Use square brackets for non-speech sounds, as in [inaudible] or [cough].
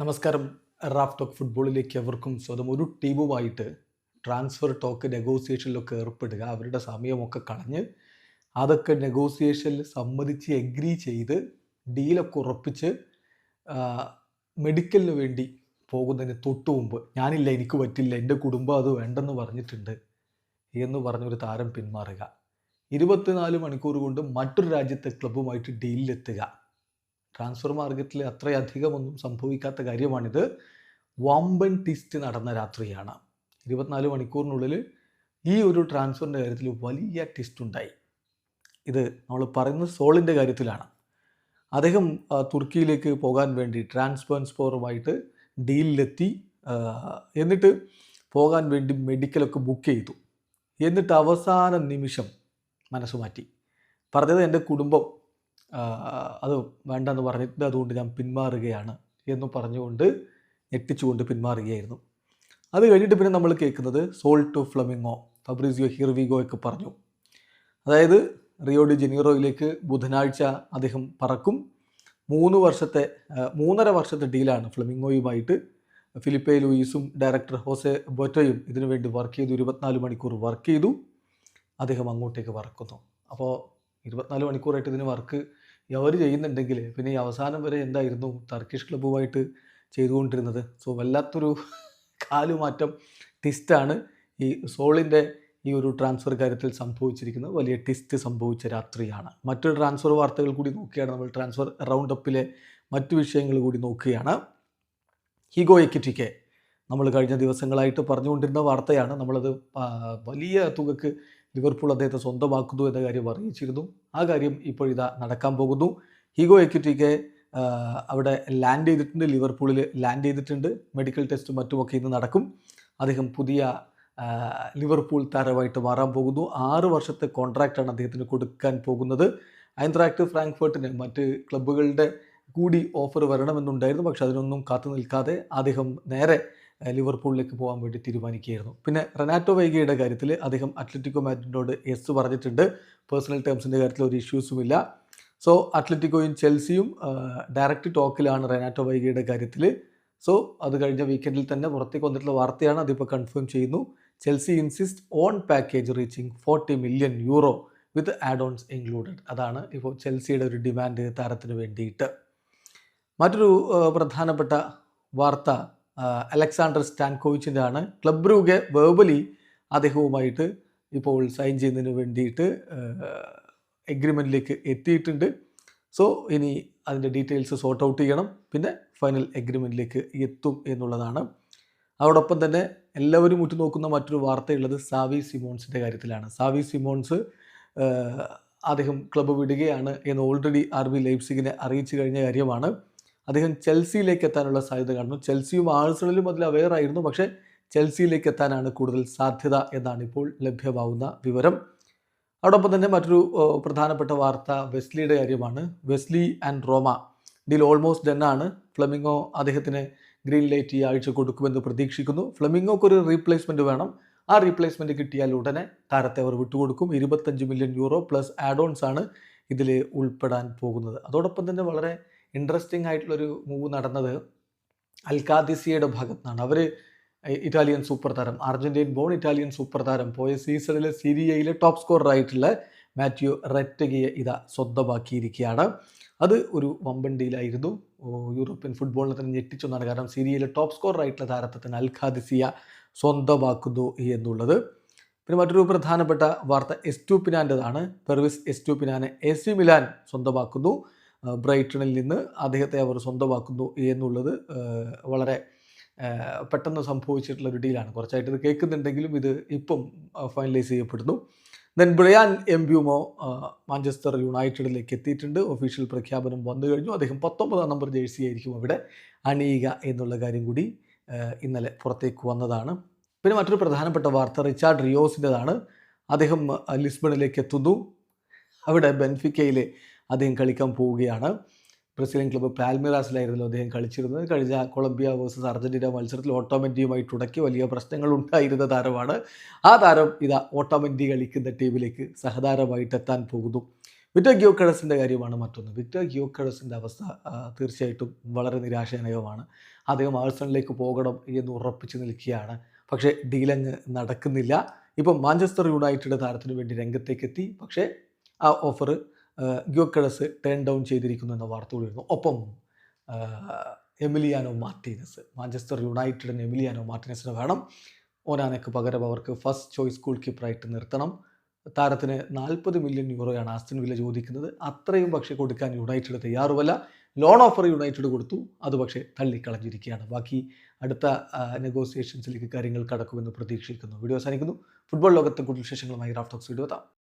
നമസ്കാരം. Raf talk ഫുട്ബോളിലേക്ക് അവർക്കും സ്വന്തം ഒരു ടീമുമായിട്ട് ട്രാൻസ്ഫർ ടോക്ക് നെഗോസിയേഷനിലൊക്കെ ഏർപ്പെടുക അവരുടെ സമയമൊക്കെ കളഞ്ഞ് അതൊക്കെ നെഗോസിയേഷനിൽ സമ്മതിച്ച് എഗ്രി ചെയ്ത് ഡീലൊക്കെ ഉറപ്പിച്ച് മെഡിക്കലിന് വേണ്ടി പോകുന്നതിന് തൊട്ടു മുമ്പ് ഞാനില്ല എനിക്ക് പറ്റില്ല എന്റെ കുടുംബം അത് വേണ്ടെന്ന് പറഞ്ഞിട്ടുണ്ട് എന്ന് പറഞ്ഞൊരു താരം പിന്മാറുക. ഇരുപത്തിനാല് മണിക്കൂർ കൊണ്ട് മറ്റൊരു രാജ്യത്തെ ക്ലബ്ബുമായിട്ട് ഡീലിലെത്തുക ട്രാൻസ്ഫർ മാർക്കറ്റിൽ അത്രയധികമൊന്നും സംഭവിക്കാത്ത കാര്യമാണിത്. വമ്പൻ ടിസ്റ്റ് നടന്ന രാത്രിയാണ്. ഇരുപത്തിനാല് മണിക്കൂറിനുള്ളിൽ ഈ ഒരു ട്രാൻസ്ഫറിന്റെ കാര്യത്തിൽ വലിയ ടിസ്റ്റ് ഉണ്ടായി. ഇത് നമ്മൾ പറയുന്നത് സോളിന്റെ കാര്യത്തിലാണ്. അദ്ദേഹം തുർക്കിയിലേക്ക് പോകാൻ വേണ്ടി ട്രാൻസ്പെൻസ്പോറുമായിട്ട് ഡീലിലെത്തി എന്നിട്ട് പോകാൻ വേണ്ടി മെഡിക്കലൊക്കെ ബുക്ക് ചെയ്തു. എന്നിട്ട് അവസാന നിമിഷം മനസ്സ് മാറ്റി പറഞ്ഞത് എന്റെ കുടുംബം അത് വേണ്ടെന്ന് പറഞ്ഞിട്ട് അതുകൊണ്ട് ഞാൻ പിന്മാറുകയാണ് എന്ന് പറഞ്ഞുകൊണ്ട് ഞെട്ടിച്ചുകൊണ്ട് പിന്മാറുകയായിരുന്നു. അത് കഴിഞ്ഞിട്ട് പിന്നെ നമ്മൾ കേൾക്കുന്നത് sold to Flamengo Fabrizio here we go ഒക്കെ പറഞ്ഞു. അതായത് റിയോ ഡി ജനീറോയിലേക്ക് ബുധനാഴ്ച അദ്ദേഹം പറക്കും. മൂന്ന് വർഷത്തെ മൂന്നര വർഷത്തെ ഡീലാണ് ഫ്ലമിങ്ങോയുമായിട്ട് ഫിലിപ്പെ ലൂയിസും ഡയറക്ടർ ഹോസെ ബൊറ്റയും ഇതിനുവേണ്ടി വർക്ക് ചെയ്തു ഇരുപത്തിനാല് മണിക്കൂർ വർക്ക് ചെയ്തു. അദ്ദേഹം അങ്ങോട്ടേക്ക് പറക്കുന്നു. അപ്പോൾ ഇരുപത്തിനാല് മണിക്കൂറായിട്ട് ഇതിന് വർക്ക് അവർ ചെയ്യുന്നുണ്ടെങ്കിൽ പിന്നെ ഈ അവസാനം വരെ എന്തായിരുന്നു ടർക്കിഷ് ക്ലബ്ബുമായിട്ട് ചെയ്തുകൊണ്ടിരുന്നത്? സോ വല്ലാത്തൊരു [laughs] കാലുമാറ്റം ടിസ്റ്റാണ് ഈ സോളിന്റെ ഈ ഒരു ട്രാൻസ്ഫർ കാര്യത്തിൽ സംഭവിച്ചിരിക്കുന്നത്. വലിയ ടിസ്റ്റ് സംഭവിച്ച രാത്രിയാണ്. മറ്റൊരു ട്രാൻസ്ഫർ വാർത്തകൾ കൂടി നോക്കുകയാണ് നമ്മൾ. ട്രാൻസ്ഫർ റൗണ്ട് അപ്പിലെ മറ്റു വിഷയങ്ങൾ കൂടി നോക്കുകയാണ്. ഹീഗോ എക്കിറ്റിക്കെ നമ്മൾ കഴിഞ്ഞ ദിവസങ്ങളായിട്ട് പറഞ്ഞുകൊണ്ടിരുന്ന വാർത്തയാണ്. നമ്മളത് വലിയ തുകക്ക് ലിവർപൂൾ അദ്ദേഹത്തെ സ്വന്തമാക്കുന്നു എന്ന കാര്യം അറിയിച്ചിരുന്നു. ആ കാര്യം ഇപ്പോഴിതാ നടക്കാൻ പോകുന്നു. ഹീഗോ എക്യുറ്റിക്ക് അവിടെ ലാൻഡ് ചെയ്തിട്ടുണ്ട്. ലിവർപൂളിൽ ലാൻഡ് ചെയ്തിട്ടുണ്ട്. മെഡിക്കൽ ടെസ്റ്റും മറ്റുമൊക്കെ ഇന്ന് നടക്കും. അദ്ദേഹം പുതിയ ലിവർപൂൾ താരമായിട്ട് മാറാൻ പോകുന്നു. ആറ് വർഷത്തെ കോൺട്രാക്റ്റാണ് അദ്ദേഹത്തിന് കൊടുക്കാൻ പോകുന്നത്. ഐൻട്രാക്ട് ഫ്രാങ്ക്ഫർട്ടിന് മറ്റ് ക്ലബ്ബുകളുടെ കൂടി ഓഫർ വരണമെന്നുണ്ടായിരുന്നു. പക്ഷെ അതിനൊന്നും കാത്തു നിൽക്കാതെ അദ്ദേഹം നേരെ ലിവർപൂളിലേക്ക് പോകാൻ വേണ്ടി തീരുമാനിക്കുകയായിരുന്നു. പിന്നെ റെനാറ്റോ വൈഗയുടെ കാര്യത്തിൽ അദ്ദേഹം അത്ലറ്റിക്കോ മാറ്റിനോട് എസ് പറഞ്ഞിട്ടുണ്ട്. പേഴ്സണൽ ടേംസിന്റെ കാര്യത്തിൽ ഒരു ഇഷ്യൂസും ഇല്ല. സോ അത്ലറ്റിക്കോയും ചെൽസിയും ഡയറക്റ്റ് ടോക്കിലാണ് റെനാറ്റോ വൈഗയുടെ കാര്യത്തിൽ സോ അത് കഴിഞ്ഞ വീക്കെൻഡിൽ തന്നെ പുറത്തേക്ക് വന്നിട്ടുള്ള വാർത്തയാണ് അതിപ്പോൾ കൺഫേം ചെയ്യുന്നു. Chelsea insist on package reaching forty million euro with add ons included അതാണ് ഇപ്പോൾ ചെൽസിയുടെ ഒരു ഡിമാൻഡ് താരത്തിന് വേണ്ടിയിട്ട്. മറ്റൊരു പ്രധാനപ്പെട്ട വാർത്ത അലക്സാണ്ടർ സ്റ്റാൻകോവിച്ചിന്റെ ആണ് ക്ലബ് ബ്രൂഗെ വേർബലി അദ്ദേഹവുമായിട്ട് ഇപ്പോൾ സൈൻ ചെയ്യുന്നതിന് വേണ്ടിയിട്ട് എഗ്രിമെന്റിലേക്ക് എത്തിയിട്ടുണ്ട്. സോ ഇനി അതിന്റെ ഡീറ്റെയിൽസ് സോർട്ട് ഔട്ട് ചെയ്യണം. പിന്നെ ഫൈനൽ എഗ്രിമെന്റിലേക്ക് എത്തും എന്നുള്ളതാണ്. അതോടൊപ്പം തന്നെ എല്ലാവരും ഉറ്റുനോക്കുന്ന മറ്റൊരു വാർത്തയുള്ളത് സാവി സിമോൺസിന്റെ കാര്യത്തിലാണ്. സാവി സിമോൺസ് അദ്ദേഹം ക്ലബ്ബ് വിടുകയാണ് എന്ന് ഓൾറെഡി ആർ ബി ലൈപ്സിഗിനെ അറിയിച്ചു കഴിഞ്ഞ കാര്യമാണ്. അദ്ദേഹം ചെൽസിയിലേക്ക് എത്താനുള്ള സാധ്യത കാണുന്നു. ചെൽസിയും ആഴ്സണലും അതിൽ അവെയർ ആയിരുന്നു പക്ഷേ ചെൽസിയിലേക്ക് എത്താനാണ് കൂടുതൽ സാധ്യത എന്നാണ് ഇപ്പോൾ ലഭ്യമാവുന്ന വിവരം. അതോടൊപ്പം തന്നെ മറ്റൊരു പ്രധാനപ്പെട്ട വാർത്ത വെസ്ലിയുടെ കാര്യമാണ്. Wesley and Roma deal almost done ആണ്. ഫ്ലമിങ്ങോ അദ്ദേഹത്തിന് ഗ്രീൻ ലൈറ്റ് ഈ ആഴ്ച കൊടുക്കുമെന്ന് പ്രതീക്ഷിക്കുന്നു. ഫ്ലമിങ്ങോക്ക് ഒരു റീപ്ലേസ്മെന്റ് വേണം. ആ റീപ്ലേസ്മെന്റ് കിട്ടിയാൽ ഉടനെ താരത്തെ അവർ വിട്ടുകൊടുക്കും. ഇരുപത്തഞ്ച് million euro plus add ons ആണ് ഇതിൽ ഉൾപ്പെടാൻ പോകുന്നത്. അതോടൊപ്പം തന്നെ വളരെ ഇൻട്രസ്റ്റിംഗ് ആയിട്ടുള്ളൊരു മൂവ് നടന്നത് അൽക്കാദിസിയയുടെ ഭാഗത്തു നിന്നാണ് അവർ ഇറ്റാലിയൻ സൂപ്പർ താരം അർജന്റീൻ ബോൺ ഇറ്റാലിയൻ സൂപ്പർ താരം പോയ സീസണിലെ സിരിയയിലെ ടോപ്പ് സ്കോറർ ആയിട്ടുള്ള മാത്യു റെറ്റഗിയെ ഇതാ സ്വന്തമാക്കിയിരിക്കുകയാണ്. അത് ഒരു വമ്പൻ ഡീലായിരുന്നു യൂറോപ്യൻ ഫുട്ബോളിനെ തന്നെ ഞെട്ടിച്ചൊന്നാണ്. കാരണം സിരിയയിലെ ടോപ്പ് സ്കോറർ ആയിട്ടുള്ള താരത്തെ തന്നെ അൽഖാദിസിയ സ്വന്തമാക്കുന്നു എന്നുള്ളത്. പിന്നെ മറ്റൊരു പ്രധാനപ്പെട്ട വാർത്ത എസ്റ്റൂപ്പിനാന്റെതാണ് പെർവിസ് എസ്റ്റൂപ്പിനാനെ എ സി മിലാൻ സ്വന്തമാക്കുന്നു. ബ്രൈറ്റണിൽ നിന്ന് അദ്ദേഹത്തെ അവർ സ്വന്തമാക്കുന്നു എന്നുള്ളത് വളരെ പെട്ടെന്ന് സംഭവിച്ചിട്ടുള്ള ഒരു ഡീലാണ്. കുറച്ചായിട്ട് ഇത് കേൾക്കുന്നുണ്ടെങ്കിലും ഇത് ഇപ്പം ഫൈനലൈസ് ചെയ്യപ്പെടുന്നു. ദെൻ ബ്രയാൻ എംബ്യൂമോ മാഞ്ചസ്റ്റർ യുണൈറ്റഡിലേക്ക് എത്തിയിട്ടുണ്ട്. ഒഫീഷ്യൽ പ്രഖ്യാപനം വന്നു കഴിഞ്ഞു. അദ്ദേഹം പത്തൊമ്പതാം നമ്പർ ജേഴ്സി ആയിരിക്കും അവിടെ അണിയുക എന്നുള്ള കാര്യം കൂടി ഇന്നലെ പുറത്തേക്ക് വന്നതാണ്. പിന്നെ മറ്റൊരു പ്രധാനപ്പെട്ട വാർത്ത റിച്ചാർഡ് റിയോസിന്റെതാണ്. അദ്ദേഹം ലിസ്ബണിലേക്ക് എത്തുന്നു. അവിടെ ബെൻഫിക്കയിൽ അദ്ദേഹം കളിക്കാൻ പോവുകയാണ്. ബ്രസീലിയൻ ക്ലബ്ബ് പാൽമിറാസിലായിരുന്നു അദ്ദേഹം കളിച്ചിരുന്നത്. കഴിഞ്ഞ കൊളംബിയ വേഴ്സസ് അർജന്റീന മത്സരത്തിൽ ഓട്ടോമെന്റിയുമായി തുടക്കി വലിയ പ്രശ്നങ്ങൾ ഉണ്ടായിരുന്ന താരമാണ്. ആ താരം ഇതാ ഓട്ടോമെന്റി കളിക്കുന്ന ടീമിലേക്ക് സഹതാരമായിട്ട് എത്താൻ പോകുന്നു. വിക്ടർ ഗിയോക്കഴസിന്റെ കാര്യമാണ് മറ്റൊന്ന്. വിക്ടർ ഗിയോക്കഴസിന്റെ അവസ്ഥ തീർച്ചയായിട്ടും വളരെ നിരാശാജനകമാണ്. അദ്ദേഹം ആഴ്സണലിലേക്ക് പോകണം എന്ന് ഉറപ്പിച്ച് നിൽക്കുകയാണ്. പക്ഷേ ഡീലങ്ങ് നടക്കുന്നില്ല. ഇപ്പം മാഞ്ചസ്റ്റർ യുണൈറ്റഡ് താരത്തിന് വേണ്ടി രംഗത്തേക്ക് എത്തി പക്ഷേ ആ ഓഫർ ഗിയോക്കഴസ് ടേൺ ഡൗൺ ചെയ്തിരിക്കുന്നു എന്ന വാർത്ത കൂടിയിരുന്നു ഒപ്പം എമിലിയാനോ മാർട്ടീനസ് മാഞ്ചസ്റ്റർ യുണൈറ്റഡിന് എമിലിയാനോ മാർട്ടീനസിന് വേണം. ഓനാനയ്ക്ക് പകരം അവർക്ക് ഫസ്റ്റ് ചോയ്സ് ഗോൾ കീപ്പറായിട്ട് നിർത്തണം. താരത്തിന് നാൽപ്പത് മില്യൺ യൂറോയാണ് ആസ്റ്റിൻ വില്ല ചോദിക്കുന്നത്. അത്രയും പക്ഷേ കൊടുക്കാൻ യുണൈറ്റഡ് തയ്യാറുമല്ല. ലോൺ ഓഫർ യുണൈറ്റഡ് കൊടുത്തു. അത് പക്ഷേ തള്ളിക്കളഞ്ഞിരിക്കുകയാണ്. ബാക്കി അടുത്ത നെഗോസിയേഷൻസിലേക്ക് കാര്യങ്ങൾ കടക്കുമെന്ന് പ്രതീക്ഷിക്കുന്നു. വീഡിയോ അവസാനിക്കുന്നു. ഫുട്ബോൾ ലോകത്തെ കൂടുതൽ വിശേഷങ്ങളുമായി റാഫ്റ്റോക്സ് വീഡിയോ എത്താം.